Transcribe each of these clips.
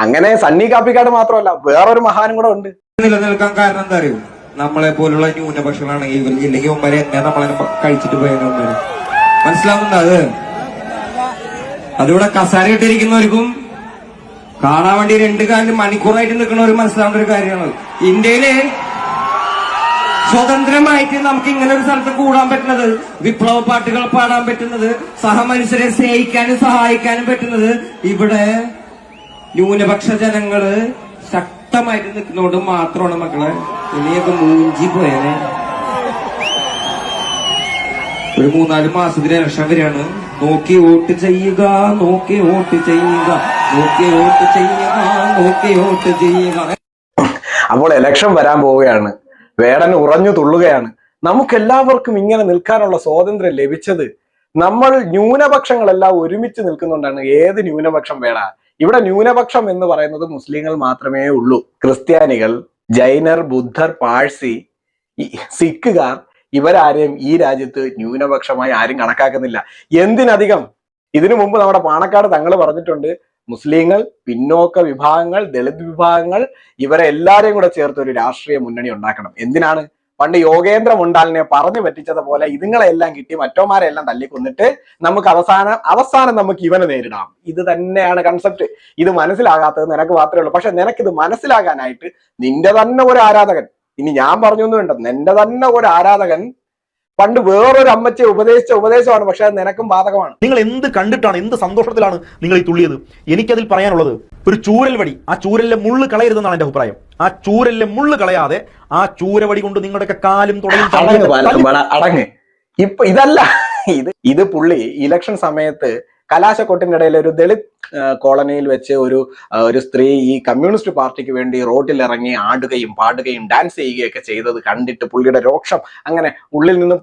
അങ്ങനെ സണ്ണി കാപ്പിക്കാട് മാത്രമല്ല വേറൊരു മഹാനും കൂടെ ഉണ്ട്. നിലനിൽക്കാൻ കാരണം എന്താ അറിയോ? നമ്മളെ പോലുള്ള ന്യൂനപക്ഷങ്ങളാണെങ്കിൽ ഇവർ ഇല്ലെങ്കിൽ ഒമ്പരെ എന്നെ നമ്മളെ കഴിച്ചിട്ട് പോയത് ഒമ്പര് അത്? അതിവിടെ കസാര ഇട്ടിരിക്കുന്നവർക്കും കാണാൻ വേണ്ടി രണ്ട് കാലിൽ മണിക്കൂറായിട്ട് നിൽക്കുന്നവർ മനസ്സിലാവേണ്ട ഒരു കാര്യമാണ്. ഇന്ത്യയിൽ സ്വതന്ത്രമായിട്ട് നമുക്ക് ഇങ്ങനെ ഒരു സ്ഥലത്ത് കൂടാൻ പറ്റുന്നത് വിപ്ലവ പാട്ടുകൾ പാടാൻ പറ്റുന്നത് സഹമനുഷ്യരെ സ്നേഹിക്കാനും സഹായിക്കാനും പറ്റുന്നത് ഇവിടെ ന്യൂനപക്ഷ ജനങ്ങൾ ശക്തമായിട്ട് നിൽക്കുന്നതുകൊണ്ട് മാത്രമാണ് മക്കളെ ഇനിയൊക്കെ മൂഞ്ചി പോയനെ. ഒരു മൂന്നാൽ മാസത്തിന് ഇലക്ഷൻ വരെയാണ് നോക്കി വോട്ട് ചെയ്യുക നോക്കി വോട്ട് ചെയ്യുക നോക്കി വോട്ട് ചെയ്യുക നോക്കി വോട്ട് ചെയ്യുക. അപ്പോൾ ഇലക്ഷൻ വരാൻ പോവുകയാണ്. വേടൻ ഉറഞ്ഞു തുള്ളുകയാണ്. നമുക്ക് എല്ലാവർക്കും ഇങ്ങനെ നിൽക്കാനുള്ള സ്വാതന്ത്ര്യം ലഭിച്ചത് നമ്മൾ ന്യൂനപക്ഷങ്ങളെല്ലാം ഒരുമിച്ച് നിൽക്കുന്നുണ്ടാണ്. ഏത് ന്യൂനപക്ഷം വേട ഇവിടെ ന്യൂനപക്ഷം എന്ന് പറയുന്നത് മുസ്ലിങ്ങൾ മാത്രമേ ഉള്ളൂ. ക്രിസ്ത്യാനികൾ ജൈനർ ബുദ്ധർ പാഴ്സി സിഖുകാർ ഇവരാരെയും ഈ രാജ്യത്ത് ന്യൂനപക്ഷമായി ആരും കണക്കാക്കുന്നില്ല. എന്തിനധികം? ഇതിനു മുമ്പ് നമ്മുടെ പാണക്കാട് തങ്ങൾ പറഞ്ഞിട്ടുണ്ട് മുസ്ലിങ്ങൾ പിന്നോക്ക വിഭാഗങ്ങൾ ദളിത് വിഭാഗങ്ങൾ ഇവരെ എല്ലാരെയും കൂടെ ചേർത്ത് ഒരു രാഷ്ട്രീയ മുന്നണി ഉണ്ടാക്കണം. എന്തിനാണ്? പണ്ട് യോഗേന്ദ്ര മുണ്ടാലിനെ പറഞ്ഞു പറ്റിച്ചതുപോലെ ഇതുങ്ങളെല്ലാം കിട്ടി മറ്റോമാരെ എല്ലാം തല്ലിക്കൊന്നിട്ട് നമുക്ക് അവസാനം അവസാനം നമുക്ക് ഇവനെ നേരിടാം. ഇത് തന്നെയാണ് കൺസെപ്റ്റ് ഇത് മനസ്സിലാകാത്തത് നിനക്ക് മാത്രമേ ഉള്ളൂ. പക്ഷെ നിനക്കിത് മനസ്സിലാകാനായിട്ട് നിന്റെ തന്നെ ഒരു ആരാധകൻ. ഇനി ഞാൻ പറഞ്ഞൊന്നും വേണ്ട. നിന്റെ തന്നെ ഒരു ആരാധകൻ പണ്ട് വേറൊരു അമ്മച്ചെ ഉപദേശിച്ച ഉപദേശമാണ് പക്ഷെ അത് നിനക്കും ബാധകമാണ്. നിങ്ങൾ എന്ത് കണ്ടിട്ടാണ് എന്ത് സന്തോഷത്തിലാണ് നിങ്ങൾ ഈ തുള്ളിയത്? എനിക്കതിൽ പറയാനുള്ളത് ഒരു ചൂരൽ വടി ആ ചൂരലിലെ മുള്ളു കളയരുതെന്നാണ് എന്റെ അഭിപ്രായം. ആ ചൂരലിലെ മുള്ളു കളയാതെ ആ ചൂരവടി കൊണ്ട് നിങ്ങളുടെയൊക്കെ കാലും തുടങ്ങി അടങ്ങ് ഇപ്പൊ ഇതല്ല ഇത് ഇത് പുള്ളി ഇലക്ഷൻ സമയത്ത് കലാശക്കൊട്ടിനിടയിൽ ഒരു ദളിത് കോളനിയിൽ വെച്ച് ഒരു ഒരു സ്ത്രീ ഈ കമ്മ്യൂണിസ്റ്റ് പാർട്ടിക്ക് വേണ്ടി റോഡിൽ ഇറങ്ങി ആടുകയും പാടുകയും ഡാൻസ് ചെയ്യുകയൊക്കെ ചെയ്തത് കണ്ടിട്ട് പുള്ളിയുടെ രോക്ഷം അങ്ങനെ ഉള്ളിൽ നിന്ന്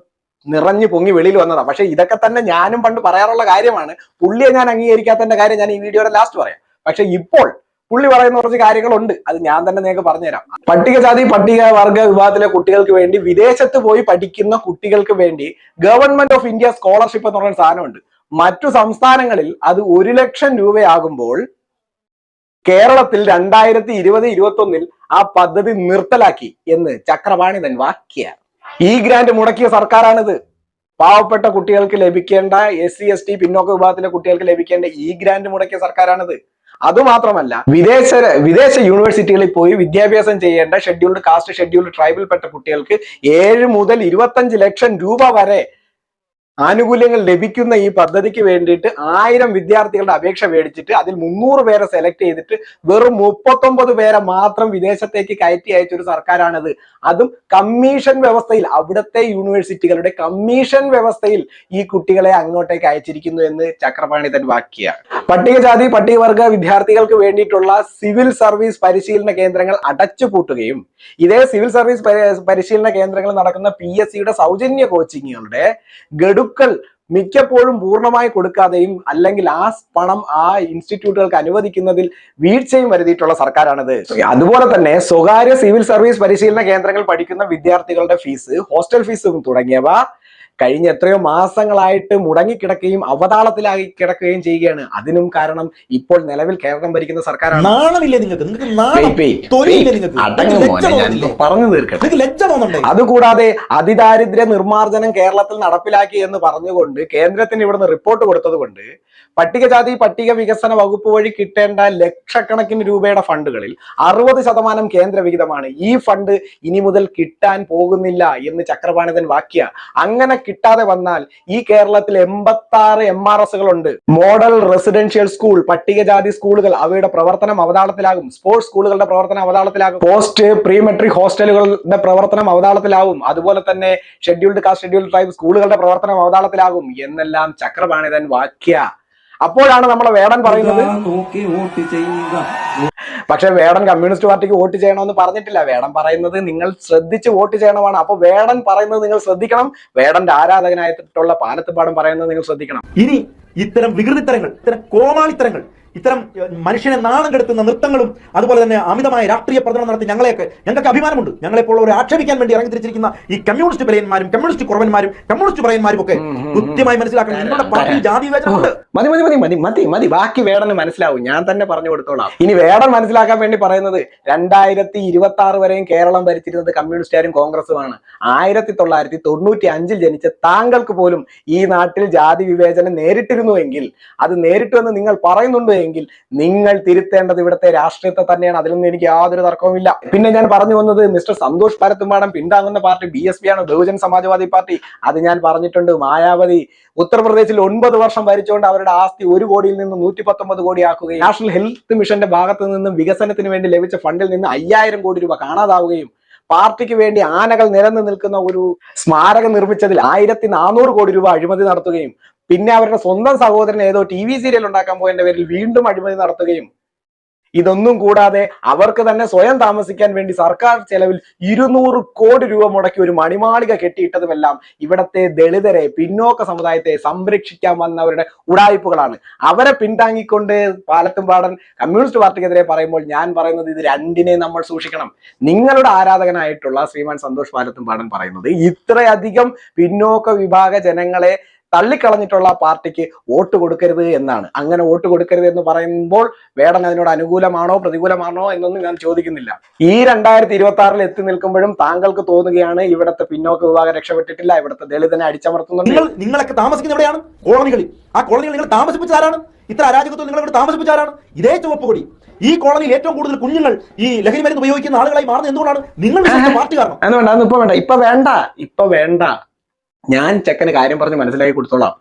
നിറഞ്ഞു പൊങ്ങി വെളിയിൽ വന്നതാ. പക്ഷെ ഇതൊക്കെ തന്നെ ഞാനും പണ്ട് പറയാറുള്ള കാര്യമാണ്. പുള്ളിയെ ഞാൻ അംഗീകരിക്കാത്തതിന്റെ കാര്യം ഞാൻ ഈ വീഡിയോയുടെ ലാസ്റ്റ് പറയാം. പക്ഷെ ഇപ്പോൾ പുള്ളി പറയുന്ന കുറച്ച് കാര്യങ്ങളുണ്ട്. അത് ഞാൻ തന്നെ നിങ്ങൾക്ക് പറഞ്ഞുതരാം. പട്ടികജാതി പട്ടിക വർഗ വിഭാഗത്തിലെ കുട്ടികൾക്ക് വേണ്ടി വിദേശത്ത് പോയി പഠിക്കുന്ന കുട്ടികൾക്ക് വേണ്ടി ഗവൺമെന്റ് ഓഫ് ഇന്ത്യ സ്കോളർഷിപ്പ് എന്ന് പറയുന്ന സാധനമുണ്ട്. മറ്റു സംസ്ഥാനങ്ങളിൽ അത് ഒരു ലക്ഷം രൂപയാകുമ്പോൾ കേരളത്തിൽ രണ്ടായിരത്തി ഇരുപത് ഇരുപത്തി ഒന്നിൽ ആ പദ്ധതി നിർത്തലാക്കി എന്ന് ചക്രപാണി തൻ വാക്യ ഈ ഗ്രാന്റ് മുടക്കിയ സർക്കാരാണിത്. പാവപ്പെട്ട കുട്ടികൾക്ക് ലഭിക്കേണ്ട എസ് സി എസ് ടി പിന്നോക്ക വിഭാഗത്തിലെ കുട്ടികൾക്ക് ലഭിക്കേണ്ട ഈ ഗ്രാന്റ് മുടക്കിയ സർക്കാരാണിത്. അതുമാത്രമല്ല വിദേശ വിദേശ യൂണിവേഴ്സിറ്റികളിൽ പോയി വിദ്യാഭ്യാസം ചെയ്യേണ്ട ഷെഡ്യൂൾഡ് കാസ്റ്റ് ഷെഡ്യൂൾഡ് ട്രൈബിൽപ്പെട്ട കുട്ടികൾക്ക് ഏഴ് മുതൽ ഇരുപത്തഞ്ച് ലക്ഷം രൂപ വരെ ആനുകൂല്യങ്ങൾ ലഭിക്കുന്ന ഈ പദ്ധതിക്ക് വേണ്ടിയിട്ട് ആയിരം വിദ്യാർത്ഥികളുടെ അപേക്ഷ മേടിച്ചിട്ട് അതിൽ മുന്നൂറ് പേരെ സെലക്ട് ചെയ്തിട്ട് വെറും മുപ്പത്തൊമ്പത് പേരെ മാത്രം വിദേശത്തേക്ക് കയറ്റി അയച്ച ഒരു സർക്കാരാണത്. അതും കമ്മീഷൻ വ്യവസ്ഥയിൽ അവിടുത്തെ യൂണിവേഴ്സിറ്റികളുടെ കമ്മീഷൻ വ്യവസ്ഥയിൽ ഈ കുട്ടികളെ അങ്ങോട്ടേക്ക് അയച്ചിരിക്കുന്നു എന്ന് ചക്രപാണി തൻ വാക്കിയാണ് പട്ടികജാതി പട്ടികവർഗ വിദ്യാർത്ഥികൾക്ക് വേണ്ടിയിട്ടുള്ള സിവിൽ സർവീസ് പരിശീലന കേന്ദ്രങ്ങൾ അടച്ചുപൂട്ടുകയും ഇതേ സിവിൽ സർവീസ് പരിശീലന കേന്ദ്രങ്ങൾ നടക്കുന്ന പി സൗജന്യ കോച്ചിങ്ങുകളുടെ ഗഡുക്കൾ മിക്കപ്പോഴും പൂർണമായി കൊടുക്കാതെയും അല്ലെങ്കിൽ ആ പണം ആ ഇൻസ്റ്റിറ്റ്യൂട്ടുകൾക്ക് അനുവദിക്കുന്നതിൽ വീഴ്ചയും വരുത്തിയിട്ടുള്ള സർക്കാരാണിത്. അതുപോലെ തന്നെ സ്വകാര്യ സിവിൽ സർവീസ് പരിശീലന കേന്ദ്രങ്ങൾ പഠിക്കുന്ന വിദ്യാർത്ഥികളുടെ ഫീസ് ഹോസ്റ്റൽ ഫീസും തുടങ്ങിയവ കഴിഞ്ഞ എത്രയോ മാസങ്ങളായിട്ട് മുടങ്ങിക്കിടക്കുകയും അവതാളത്തിലായി കിടക്കുകയും ചെയ്യുകയാണ്. അതിനും കാരണം ഇപ്പോൾ നിലവിൽ കേരളം ഭരിക്കുന്ന സർക്കാരാണ്. നാണമില്ലേ നിങ്ങൾക്ക്? നിങ്ങൾക്ക് പറഞ്ഞു തീർക്കട്ടെ. അതുകൂടാതെ അതിദാരിദ്ര്യ നിർമ്മാർജനം കേരളത്തിൽ നടപ്പിലാക്കി എന്ന് പറഞ്ഞുകൊണ്ട് കേന്ദ്രത്തിന് ഇവിടുന്ന് റിപ്പോർട്ട് കൊടുത്തത് കൊണ്ട് പട്ടികജാതി പട്ടിക വികസന വകുപ്പ് വഴി കിട്ടേണ്ട ലക്ഷക്കണക്കിന് രൂപയുടെ ഫണ്ടുകളിൽ അറുപത് ശതമാനം കേന്ദ്ര വിഹിതമാണ്. ഈ ഫണ്ട് ഇനി മുതൽ കിട്ടാൻ പോകുന്നില്ല എന്ന് ചക്രപാണിതൻ വാക്യ. അങ്ങനെ കിട്ടാതെ വന്നാൽ ഈ കേരളത്തിൽ എൺപത്തി ആറ് എം ആർ എസുകളുണ്ട്. മോഡൽ റെസിഡൻഷ്യൽ സ്കൂൾ പട്ടികജാതി സ്കൂളുകൾ അവയുടെ പ്രവർത്തനം അവതാളത്തിലാകും. സ്പോർട്സ് സ്കൂളുകളുടെ പ്രവർത്തനം അവതാളത്തിലാകും. പോസ്റ്റ് പ്രീ മെട്രിക് ഹോസ്റ്റലുകളുടെ പ്രവർത്തനം അവതാളത്തിലാവും അതുപോലെ തന്നെ ഷെഡ്യൂൾഡ് കാസ്റ്റ് ഷെഡ്യൂൾഡ് ട്രൈബ് സ്കൂളുകളുടെ പ്രവർത്തനം അവതാളത്തിലാകും എന്നെല്ലാം ചക്രപാണിതൻ വാക്യ. അപ്പോഴാണ് നമ്മളെ വേടൻ പറയുന്നത്. നോക്കി വോട്ട് ചെയ്യുക. പക്ഷെ വേടൻ കമ്മ്യൂണിസ്റ്റ് പാർട്ടിക്ക് വോട്ട് ചെയ്യണമെന്ന് പറഞ്ഞിട്ടില്ല. വേടൻ പറയുന്നത് നിങ്ങൾ ശ്രദ്ധിച്ച് വോട്ട് ചെയ്യണമാണ്. അപ്പൊ വേടൻ പറയുന്നത് നിങ്ങൾ ശ്രദ്ധിക്കണം. വേടന്റെ ആരാധകനായിട്ടുള്ള പാലത്തുപാടം പറയുന്നത് നിങ്ങൾ ശ്രദ്ധിക്കണം. ഇനി ഇത്തരം വികൃതിത്തരങ്ങൾ ഇത്തരം കോമാളിത്തരങ്ങൾ ഇത്തരം മനുഷ്യനെ നാണം കെടുത്തുന്ന നൃത്തങ്ങളും അതുപോലെ തന്നെ അമിതമായ രാഷ്ട്രീയ പ്രചരണം നടത്തി ഞങ്ങളെയൊക്കെ ഞങ്ങൾക്ക് അഭിമാനമുണ്ട്. ഞങ്ങളെപ്പോൾ ഒരു ആക്ഷേപിക്കാൻ വേണ്ടി ഇറങ്ങിത്തിരിച്ചിരിക്കുന്ന ഈ കമ്മ്യൂണിസ്റ്റ് പ്രയന്മാരും കമ്മ്യൂണിസ്റ്റ് കുറവന്മാരും കമ്മ്യൂണിസ്റ്റ് പറയന്മാരും ഒക്കെ കൃത്യമായി മനസ്സിലാക്കണം. നിങ്ങളുടെ പാർട്ടിയിൽ ജാതി വിവേചനമുണ്ട് മതി മതി മതി മതി മതി മതി. ബാക്കി വേടന് മനസ്സിലാവും. ഞാൻ തന്നെ പറഞ്ഞു കൊടുത്തോളാം. ഇനി വേടൻ മനസ്സിലാക്കാൻ വേണ്ടി പറയുന്നത് രണ്ടായിരത്തി ഇരുപത്തി ആറ് വരെയും കേരളം ഭരിച്ചിരുന്നത് കമ്മ്യൂണിസ്റ്റുകാരും കോൺഗ്രസുമാണ്. ആയിരത്തി തൊള്ളായിരത്തി തൊണ്ണൂറ്റി അഞ്ചിൽ ജനിച്ച താങ്കൾക്ക് പോലും ഈ നാട്ടിൽ ജാതി വിവേചനം നേരിട്ടിരുന്നുവെങ്കിൽ അത് നേരിട്ടുവെന്ന് നിങ്ങൾ പറയുന്നുണ്ട് എങ്കിൽ നിങ്ങൾ തിരുത്തേണ്ടത് ഇവിടുത്തെ രാഷ്ട്രീയത്തെ തന്നെയാണ്. അതിലൊന്നും എനിക്ക് യാതൊരു തർക്കവുമില്ല. പിന്നെ ഞാൻ പറഞ്ഞു വന്നത് മിസ്റ്റർ സന്തോഷ് പരത്തുംപാടം പിന്താങ്ങുന്ന പാർട്ടി ബി എസ് പി ആണ് ബഹുജൻ സമാജ്വാദി പാർട്ടി. അത് ഞാൻ പറഞ്ഞിട്ടുണ്ട്. മായാവതി ഉത്തർപ്രദേശിൽ ഒൻപത് വർഷം ഭരിച്ചുകൊണ്ട് അവരുടെ ആസ്തി ഒരു കോടിയിൽ നിന്ന് നൂറ്റി പത്തൊമ്പത് കോടി ആക്കുകയും നാഷണൽ ഹെൽത്ത് മിഷന്റെ ഭാഗത്തു നിന്നും വികസനത്തിന് വേണ്ടി ലഭിച്ച ഫണ്ടിൽ നിന്ന് അയ്യായിരം കോടി രൂപ കാണാതാവുകയും പാർട്ടിക്ക് വേണ്ടി ആനകൾ നിരന്നു നിൽക്കുന്ന ഒരു സ്മാരകം നിർമ്മിച്ചതിൽ ആയിരത്തി നാനൂറ് കോടി രൂപ അഴിമതി നടത്തുകയും പിന്നെ അവരുടെ സ്വന്തം സഹോദരൻ ഏതോ ടി വി സീരിയൽ ഉണ്ടാക്കാൻ പോയതിന്റെ പേരിൽ വീണ്ടും അഴിമതി നടത്തുകയും. ഇതൊന്നും കൂടാതെ അവർക്ക് തന്നെ സ്വയം താമസിക്കാൻ വേണ്ടി സർക്കാർ ചെലവിൽ ഇരുന്നൂറ് കോടി രൂപ മുടക്കി ഒരു മണിമാളിക കെട്ടിയിട്ടതുമെല്ലാം ഇവിടത്തെ ദളിതരെ പിന്നോക്ക സമുദായത്തെ സംരക്ഷിക്കാൻ വന്നവരുടെ ഉടായ്പകളാണ്. അവരെ പിന്താങ്ങിക്കൊണ്ട് പാലത്തുംപാടൻ കമ്മ്യൂണിസ്റ്റ് പാർട്ടിക്കെതിരെ പറയുമ്പോൾ ഞാൻ പറയുന്നത് ഇത് രണ്ടിനെ നമ്മൾ സൂക്ഷിക്കണം. നിങ്ങളുടെ ആരാധകനായിട്ടുള്ള ശ്രീമാൻ സന്തോഷ് പാലത്തുംപാടൻ പറയുന്നത് ഇത്രയധികം പിന്നോക്ക വിഭാഗ ജനങ്ങളെ തള്ളിക്കളഞ്ഞിട്ടുള്ള പാർട്ടിക്ക് വോട്ട് കൊടുക്കരുത് എന്നാണ്. അങ്ങനെ വോട്ട് കൊടുക്കരുത് എന്ന് പറയുമ്പോൾ വേടൻ അതിനോട് അനുകൂലമാണോ പ്രതികൂലമാണോ എന്നൊന്നും ഞാൻ ചോദിക്കുന്നില്ല. ഈ രണ്ടായിരത്തി ഇരുപത്തി ആറിൽ എത്തി നിൽക്കുമ്പോഴും താങ്കൾക്ക് തോന്നുകയാണ് ഇവിടുത്തെ പിന്നോക്ക വിഭാഗം രക്ഷപ്പെട്ടിട്ടില്ല ഇവിടുത്തെ ദളിതനെ അടിച്ചമർത്തുന്നുണ്ട്. നിങ്ങൾ നിങ്ങളൊക്കെ താമസിക്കുന്ന എവിടെയാണ്? കോളനികളിൽ. ആ കോളനികൾ നിങ്ങൾ താമസിപ്പിച്ച ആരാണ് ഇത്ര അരാജകത്വം നിങ്ങൾ ഇവിടെ താമസിപ്പിച്ച ആരാണ് ഇതേ ചുവപ്പ് കൊടി. ഈ കോളനിയിൽ ഏറ്റവും കൂടുതൽ കുഞ്ഞുങ്ങൾ ഈ ലഹരി മരുന്ന് ഉപയോഗിക്കുന്ന ആളുകളായി മാറുന്നത് എന്തുകൊണ്ടാണ്? നിങ്ങൾ പാർട്ടി കാരണം. വേണ്ട. ഇപ്പൊ വേണ്ട. ഇപ്പൊ വേണ്ട. ഞാൻ ചെക്കന് കാര്യം പറഞ്ഞ് മനസ്സിലാക്കി കൊടുത്തോളാം.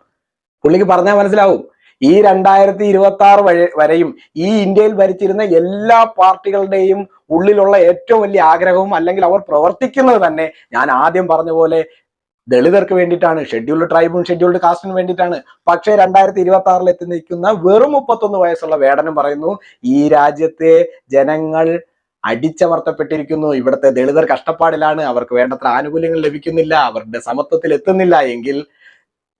പുള്ളിക്ക് പറഞ്ഞാൽ മനസ്സിലാവും. ഈ രണ്ടായിരത്തി ഇരുപത്തി ആറ് വരെയും ഈ ഇന്ത്യയിൽ ഭരിച്ചിരുന്ന എല്ലാ പാർട്ടികളുടെയും ഉള്ളിലുള്ള ഏറ്റവും വലിയ ആഗ്രഹവും അല്ലെങ്കിൽ അവർ പ്രവർത്തിക്കുന്നത് തന്നെ ഞാൻ ആദ്യം പറഞ്ഞ പോലെ ദളിതർക്ക് വേണ്ടിയിട്ടാണ് ഷെഡ്യൂൾഡ് ട്രൈബും ഷെഡ്യൂൾഡ് കാസ്റ്റിനും വേണ്ടിയിട്ടാണ്. പക്ഷേ രണ്ടായിരത്തി ഇരുപത്തി ആറിൽ എത്തി നിൽക്കുന്ന വെറും മുപ്പത്തൊന്ന് വയസ്സുള്ള വേടനും പറയുന്നു ഈ രാജ്യത്തെ ജനങ്ങൾ അടിച്ചമർത്തപ്പെട്ടിരിക്കുന്നു. ഇവിടുത്തെ ദളിതർ കഷ്ടപ്പാടിലാണ്. അവർക്ക് വേണ്ടത്ര ആനുകൂല്യങ്ങൾ ലഭിക്കുന്നില്ല. അവരുടെ സമത്വത്തിൽ എത്തുന്നില്ല എങ്കിൽ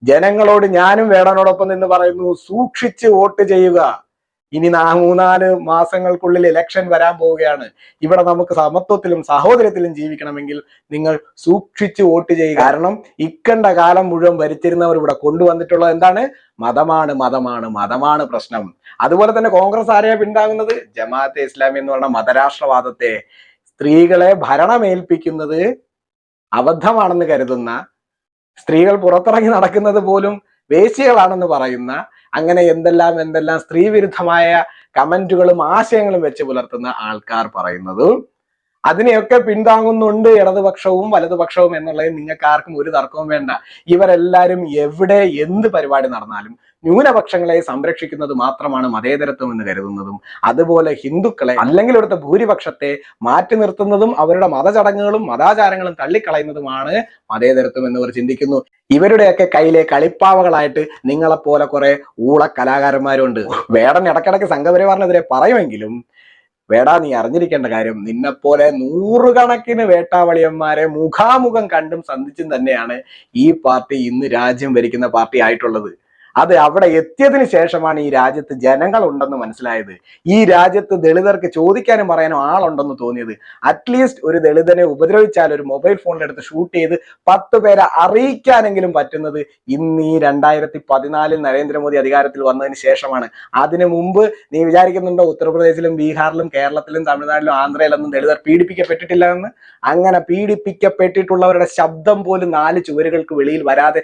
ജനങ്ങളോട് ഞാനും വേടനോടൊപ്പം നിന്ന് പറയുന്നു സൂക്ഷിച്ച് വോട്ട് ചെയ്യുക. ഇനി മൂന്നാൽ മാസങ്ങൾക്കുള്ളിൽ ഇലക്ഷൻ വരാൻ പോവുകയാണ്. ഇവിടെ നമുക്ക് സമത്വത്തിലും സഹോദരത്തിലും ജീവിക്കണമെങ്കിൽ നിങ്ങൾ സൂക്ഷിച്ച് വോട്ട് ചെയ്യുക. കാരണം ഇക്കണ്ട കാലം മുഴുവൻ ഭരിച്ചിരുന്നവർ ഇവിടെ കൊണ്ടുവന്നിട്ടുള്ളത് എന്താണ്? മതമാണ് മതമാണ് മതമാണ് പ്രശ്നം. അതുപോലെ തന്നെ കോൺഗ്രസ് ആരെയാ പിന്താങ്ങുന്നത്? ജമാഅത്തെ ഇസ്ലാമി എന്ന് പറഞ്ഞ മതരാഷ്ട്രവാദത്തെ. സ്ത്രീകളെ ഭരണമേൽപ്പിക്കുന്നത് അബദ്ധമാണെന്ന് കരുതുന്ന സ്ത്രീകൾ പുറത്തിറങ്ങി നടക്കുന്നത് പോലും വേശ്യകളാണെന്ന് പറയുന്ന അങ്ങനെ എന്തെല്ലാം എന്തെല്ലാം സ്ത്രീ വിരുദ്ധമായ കമന്റുകളും ആശയങ്ങളും വെച്ച് പുലർത്തുന്ന ആൾക്കാർ പറയുന്നതും. അതിനെയൊക്കെ പിന്താങ്ങുന്നുണ്ട് ഇടതുപക്ഷവും വലതുപക്ഷവും എന്നുള്ളതിൽ നിങ്ങൾക്ക് ആർക്കും ഒരു തർക്കവും വേണ്ട. ഇവരെല്ലാരും എവിടെ എന്ത് പരിപാടി നടന്നാലും ന്യൂനപക്ഷങ്ങളെ സംരക്ഷിക്കുന്നത് മാത്രമാണ് മതേതരത്വം എന്ന് കരുതുന്നതും അതുപോലെ ഹിന്ദുക്കളെ അല്ലെങ്കിൽ ഇവിടുത്തെ ഭൂരിപക്ഷത്തെ മാറ്റി നിർത്തുന്നതും അവരുടെ മതചടങ്ങുകളും മതാചാരങ്ങളും തള്ളിക്കളയുന്നതുമാണ് മതേതരത്വം എന്നിവർ ചിന്തിക്കുന്നു. ഇവരുടെയൊക്കെ കയ്യിലെ കളിപ്പാവകളായിട്ട് നിങ്ങളെപ്പോലെ കുറെ ഊള കലാകാരന്മാരുണ്ട്. വേടൻ ഇടക്കിടക്ക് സംഘപരിവാറിനെതിരെ പറയുമെങ്കിലും വേടാ നീ അറിഞ്ഞിരിക്കേണ്ട കാര്യം നിന്നെപ്പോലെ നൂറുകണക്കിന് വേട്ടാവളിയന്മാരെ മുഖാമുഖം കണ്ടും സന്ധിച്ചും തന്നെയാണ് ഈ പാർട്ടി ഇന്ന് രാജ്യം ഭരിക്കുന്ന പാർട്ടി ആയിട്ടുള്ളത്. അത് അവിടെ എത്തിയതിനു ശേഷമാണ് ഈ രാജ്യത്ത് ജനങ്ങൾ ഉണ്ടെന്ന് മനസ്സിലായത്. ഈ രാജ്യത്ത് ദളിതർക്ക് ചോദിക്കാനും പറയാനും ആളുണ്ടെന്ന് തോന്നിയത്. അറ്റ്ലീസ്റ്റ് ഒരു ദളിതനെ ഉപദ്രവിച്ചാൽ ഒരു മൊബൈൽ ഫോണിലെടുത്ത് ഷൂട്ട് ചെയ്ത് പത്ത് പേരെ അറിയിക്കാനെങ്കിലും പറ്റുന്നത് ഇന്ന് ഈ രണ്ടായിരത്തി പതിനാലിൽ നരേന്ദ്രമോദി അധികാരത്തിൽ വന്നതിന് ശേഷമാണ്. അതിനു മുമ്പ് നീ വിചാരിക്കുന്നുണ്ടോ ഉത്തർപ്രദേശിലും ബീഹാറിലും കേരളത്തിലും തമിഴ്നാട്ടിലും ആന്ധ്രയിലൊന്നും ദളിതർ പീഡിപ്പിക്കപ്പെട്ടിട്ടില്ല എന്ന്? അങ്ങനെ പീഡിപ്പിക്കപ്പെട്ടിട്ടുള്ളവരുടെ ശബ്ദം പോലും നാല് ചുവരുകൾക്ക് വെളിയിൽ വരാതെ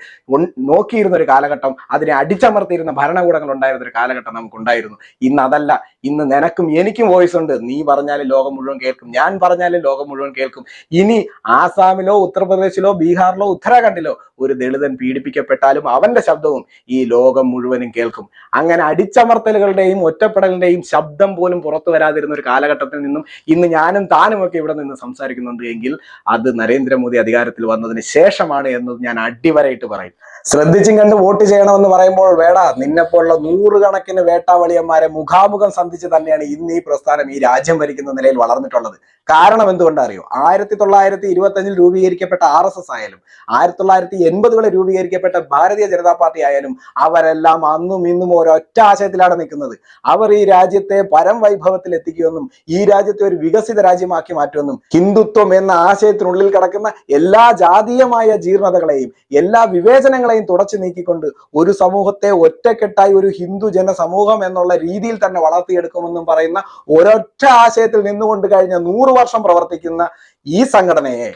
നോക്കിയിരുന്ന ഒരു കാലഘട്ടം അതിനെ അടിച്ചമർത്തിയിരുന്ന ഭരണകൂടങ്ങൾ ഉണ്ടായിരുന്ന ഒരു കാലഘട്ടം നമുക്കുണ്ടായിരുന്നു. ഇന്ന് അതല്ല. ഇന്ന് നിനക്കും എനിക്കും വോയിസ് ഉണ്ട്. നീ പറഞ്ഞാലും ലോകം മുഴുവൻ കേൾക്കും. ഞാൻ പറഞ്ഞാലും ലോകം മുഴുവൻ കേൾക്കും. ഇനി ആസാമിലോ ഉത്തർപ്രദേശിലോ ബീഹാറിലോ ഉത്തരാഖണ്ഡിലോ ഒരു ദളിതൻ പീഡിപ്പിക്കപ്പെട്ടാലും അവന്റെ ശബ്ദവും ഈ ലോകം മുഴുവനും കേൾക്കും. അങ്ങനെ അടിച്ചമർത്തലുകളുടെയും ഒറ്റപ്പെടലിന്റെയും ശബ്ദം പോലും പുറത്തു വരാതിരുന്ന ഒരു കാലഘട്ടത്തിൽ നിന്നും ഇന്ന് ഞാനും താനും ഒക്കെ ഇവിടെ നിന്ന് സംസാരിക്കുന്നുണ്ട് എങ്കിൽ അത് നരേന്ദ്രമോദി അധികാരത്തിൽ വന്നതിന് ശേഷമാണ് എന്നത് ഞാൻ അടിവരയിട്ട് പറയും. ശ്രദ്ധിച്ചും കണ്ട് വോട്ട് ചെയ്യണമെന്ന് പറയുമ്പോൾ വേട നിന്നെപ്പോലുള്ള നൂറുകണക്കിന് വേട്ടാവളിയന്മാരെ മുഖാമുഖം സന്ധിച്ച് തന്നെയാണ് ഇന്ന് ഈ പ്രസ്ഥാനം ഈ രാജ്യം ഭരിക്കുന്ന നിലയിൽ വളർന്നിട്ടുള്ളത്. കാരണം എന്തുകൊണ്ടറിയോ ആയിരത്തി തൊള്ളായിരത്തി ഇരുപത്തി അഞ്ചിൽ രൂപീകരിക്കപ്പെട്ട ആർ എസ് എസ് ആയാലും ആയിരത്തി തൊള്ളായിരത്തി എൺപതുകളിൽ രൂപീകരിക്കപ്പെട്ട ഭാരതീയ ജനതാ പാർട്ടി ആയാലും അവരെല്ലാം അന്നും ഇന്നും ഒരൊറ്റ ആശയത്തിലാണ് നിൽക്കുന്നത്. അവർ ഈ രാജ്യത്തെ പരം വൈഭവത്തിൽ എത്തിക്കുമെന്നും ഈ രാജ്യത്തെ ഒരു വികസിത രാജ്യമാക്കി മാറ്റുമെന്നും ഹിന്ദുത്വം എന്ന ആശയത്തിനുള്ളിൽ കിടക്കുന്ന എല്ലാ ജാതീയമായ ജീർണതകളെയും എല്ലാ വിവേചനങ്ങളെയും തുടച്ചു നീക്കിക്കൊണ്ട് ഒരു സമൂഹത്തെ ഒറ്റക്കെട്ടായി ഒരു ഹിന്ദു ജനസമൂഹം എന്നുള്ള രീതിയിൽ തന്നെ വളർത്തിയെടുക്കുമെന്നും പറയുന്ന ഒരൊറ്റ ആശയത്തിൽ നിന്നുകൊണ്ട് കഴിഞ്ഞ നൂറ് വർഷം പ്രവർത്തിക്കുന്ന ഈ സംഘടനയെ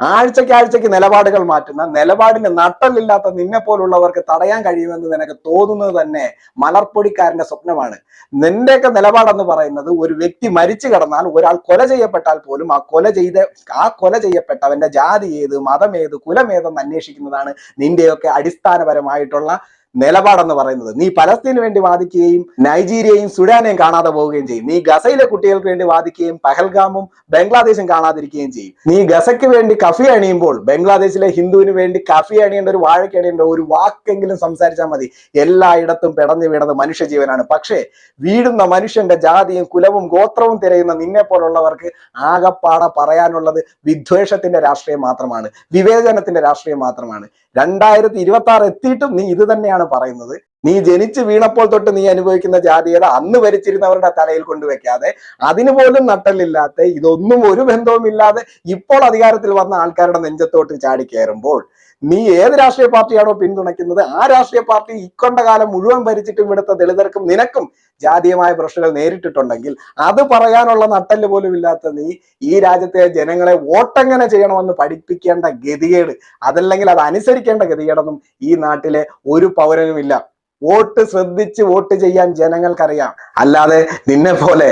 ആഴ്ചയ്ക്ക് ആഴ്ചയ്ക്ക് നിലപാടുകൾ മാറ്റുന്ന നിലപാടിന് നട്ടലില്ലാത്ത നിന്നെ പോലുള്ളവർക്ക് തടയാൻ കഴിയുമെന്ന് നിനക്ക് തോന്നുന്നത് തന്നെ മലർപ്പൊടിക്കാരന്റെ സ്വപ്നമാണ്. നിന്റെയൊക്കെ നിലപാടെന്ന് പറയുന്നത് ഒരു വ്യക്തി മരിച്ചു കിടന്നാൽ ഒരാൾ കൊല ചെയ്യപ്പെട്ടാൽ പോലും ആ കൊല ചെയ്ത ആ കൊല ചെയ്യപ്പെട്ടവന്റെ ജാതി ഏത് മതം ഏത് കുലം ഏതെന്ന് അന്വേഷിക്കുന്നതാണ് നിന്റെയൊക്കെ അടിസ്ഥാനപരമായിട്ടുള്ള നിലപാടെന്ന് പറയുന്നത്. നീ പലസ്തീന് വേണ്ടി വാദിക്കുകയും നൈജീരിയയും സുഡാനെയും കാണാതെ പോവുകയും ചെയ്യും. നീ ഗസയിലെ കുട്ടികൾക്ക് വേണ്ടി വാദിക്കുകയും പഹൽഗാമും ബംഗ്ലാദേശും കാണാതിരിക്കുകയും ചെയ്യും. നീ ഗസയ്ക്ക് വേണ്ടി കഫി അണിയുമ്പോൾ ബംഗ്ലാദേശിലെ ഹിന്ദുവിന് വേണ്ടി കഫി അണിയേണ്ട ഒരു വാഴയ്ക്ക് അണിയേണ്ട ഒരു വാക്കെങ്കിലും സംസാരിച്ചാൽ മതി. എല്ലായിടത്തും പിടഞ്ഞു വീണത് മനുഷ്യജീവനാണ്. പക്ഷേ വീടുന്ന മനുഷ്യന്റെ ജാതിയും കുലവും ഗോത്രവും തിരയുന്ന നിന്നെ പോലുള്ളവർക്ക് ആകപ്പാടെ പറയാനുള്ളത് വിദ്വേഷത്തിന്റെ രാഷ്ട്രീയം മാത്രമാണ്. വിവേചനത്തിന്റെ രാഷ്ട്രീയം മാത്രമാണ്. രണ്ടായിരത്തി ഇരുപത്തി ആറ് എത്തിയിട്ടും നീ ഇത് തന്നെയാണ് പറയുന്നത്. നീ ജനിച്ച് വീണപ്പോൾ തൊട്ട് നീ അനുഭവിക്കുന്ന ജാതീയത അന്ന് വരിച്ചിരുന്നവരുടെ തലയിൽ കൊണ്ടുവയ്ക്കാതെ അതിന് പോലും നട്ടലില്ലാത്ത ഇതൊന്നും ഒരു ബന്ധവുമില്ലാതെ ഇപ്പോൾ അധികാരത്തിൽ വന്ന ആൾക്കാരുടെ നെഞ്ചത്തോട്ട് ചാടി കയറുമ്പോൾ നീ ഏത് രാഷ്ട്രീയ പാർട്ടിയാണോ പിന്തുണയ്ക്കുന്നത് ആ രാഷ്ട്രീയ പാർട്ടി ഇക്കൊണ്ട കാലം മുഴുവൻ ഭരിച്ചിട്ടും ഇവിടുത്തെ ദളിതർക്കും നിനക്കും ജാതീയമായ പ്രശ്നങ്ങൾ നേരിട്ടിട്ടുണ്ടെങ്കിൽ അത് പറയാനുള്ള നട്ടൽ പോലും ഇല്ലാത്ത നീ ഈ രാജ്യത്തെ ജനങ്ങളെ വോട്ടെങ്ങനെ ചെയ്യണമെന്ന് പഠിപ്പിക്കേണ്ട ഗതികേട് അതല്ലെങ്കിൽ അത് അനുസരിക്കേണ്ട ഗതികേടൊന്നും ഈ നാട്ടിലെ ഒരു പൗരനുമില്ല. വോട്ട് ശ്രദ്ധിച്ച് വോട്ട് ചെയ്യാൻ ജനങ്ങൾക്കറിയാം. അല്ലാതെ നിന്നെ പോലെ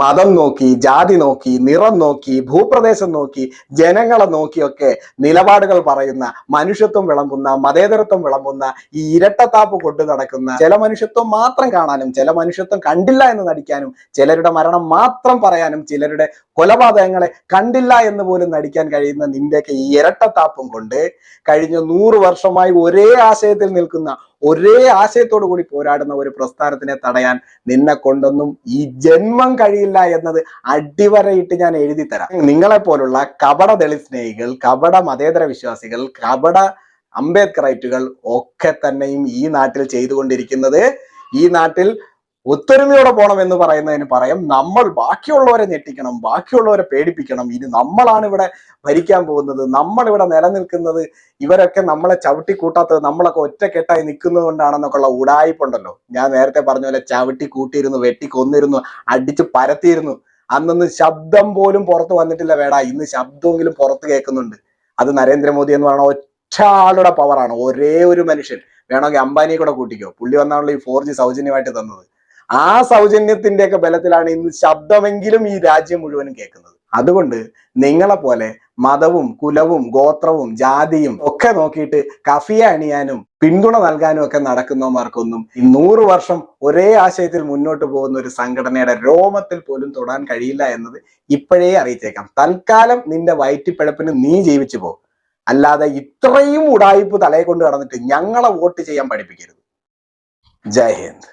മതം നോക്കി ജാതി നോക്കി നിറം നോക്കി ഭൂപ്രദേശം നോക്കി ജനങ്ങളെ നോക്കിയൊക്കെ നിലപാടുകൾ പറയുന്ന മനുഷ്യത്വം വിളമ്പുന്ന മതേതരത്വം വിളമ്പുന്ന ഈ ഇരട്ടത്താപ്പ് കൊണ്ടു നടക്കുന്ന ചില മനുഷ്യത്വം മാത്രം കാണാനും ചില മനുഷ്യത്വം കണ്ടില്ല എന്ന് നടിക്കാനും ചിലരുടെ മരണം മാത്രം പറയാനും ചിലരുടെ കൊലപാതകങ്ങളെ കണ്ടില്ല എന്ന് പോലും നടിക്കാൻ കഴിയുന്ന നിന്റെയൊക്കെ ഈ ഇരട്ടത്താപ്പും കൊണ്ട് കഴിഞ്ഞ നൂറ് വർഷമായി ഒരേ ആശയത്തിൽ നിൽക്കുന്ന ഒരേ ആശയത്തോടു കൂടി പോരാടുന്ന ഒരു പ്രസ്ഥാനത്തിനെ തടയാൻ നിന്നെ കൊണ്ടൊന്നും ഈ ജന്മം കഴിയില്ല എന്നത് അടിവരയിട്ട് ഞാൻ എഴുതി തരാം. നിങ്ങളെ പോലുള്ള കപട ദളിത് സ്നേഹികൾ കപട മതേതര വിശ്വാസികൾ കപട അംബേദ്കറൈറ്റുകൾ ഒക്കെ തന്നെയും ഈ നാട്ടിൽ ചെയ്തുകൊണ്ടിരിക്കുന്നത് ഈ നാട്ടിൽ ഒത്തൊരുമയോടെ പോകണം എന്ന് പറയുന്നതിന് പറയും. നമ്മൾ ബാക്കിയുള്ളവരെ ഞെട്ടിക്കണം ബാക്കിയുള്ളവരെ പേടിപ്പിക്കണം. ഇനി നമ്മളാണ് ഇവിടെ ഭരിക്കാൻ പോകുന്നത്. നമ്മൾ ഇവിടെ നിലനിൽക്കുന്നത് ഇവരൊക്കെ നമ്മളെ ചവിട്ടി കൂട്ടാത്തത് നമ്മളൊക്കെ ഒറ്റക്കെട്ടായി നിൽക്കുന്നത് കൊണ്ടാണെന്നൊക്കെ ഉള്ള ഉടായ്പുണ്ടല്ലോ. ഞാൻ നേരത്തെ പറഞ്ഞ പോലെ ചവിട്ടി കൂട്ടിയിരുന്നു വെട്ടി കൊന്നിരുന്നു അടിച്ച് പരത്തിയിരുന്നു. അന്നൊന്ന് ശബ്ദം പോലും പുറത്ത് വന്നിട്ടില്ല വേടാ. ഇന്ന് ശബ്ദമെങ്കിലും പുറത്ത് കേൾക്കുന്നുണ്ട്. അത് നരേന്ദ്രമോദി എന്ന് പറയുന്ന ഒറ്റ ആളുടെ പവറാണ് ഒരേ ഒരു മനുഷ്യൻ. വേണമെങ്കിൽ അംബാനിയെ കൂടെ കൂട്ടിക്കോ. പുള്ളി വന്നാണല്ലോ ഈ ഫോർ ജി സൗജന്യമായിട്ട് തന്നത്. ആ സൗജന്യത്തിന്റെ ഒക്കെ ബലത്തിലാണ് ഇന്ന് ശബ്ദമെങ്കിലും ഈ രാജ്യം മുഴുവനും കേൾക്കുന്നത്. അതുകൊണ്ട് നിങ്ങളെ പോലെ മതവും കുലവും ഗോത്രവും ജാതിയും ഒക്കെ നോക്കിയിട്ട് കഫിയ അണിയാനും പിന്തുണ നൽകാനും ഒക്കെ നടക്കുന്നവന്മാർക്കൊന്നും ഈ നൂറ് വർഷം ഒരേ ആശയത്തിൽ മുന്നോട്ട് പോകുന്ന ഒരു സംഘടനയുടെ രോമത്തിൽ പോലും തൊടാൻ കഴിയില്ല എന്നത് ഇപ്പോഴേ അറിയിച്ചേക്കാം. തൽക്കാലം നിന്റെ വയറ്റിപ്പിഴപ്പിന് നീ ജീവിച്ചു പോ. അല്ലാതെ ഇത്രയും ഉടായിപ്പ് തലയെ കൊണ്ട് കടന്നിട്ട് ഞങ്ങളെ വോട്ട് ചെയ്യാൻ പഠിപ്പിക്കരുത്. ജയ് ഹിന്ദ്.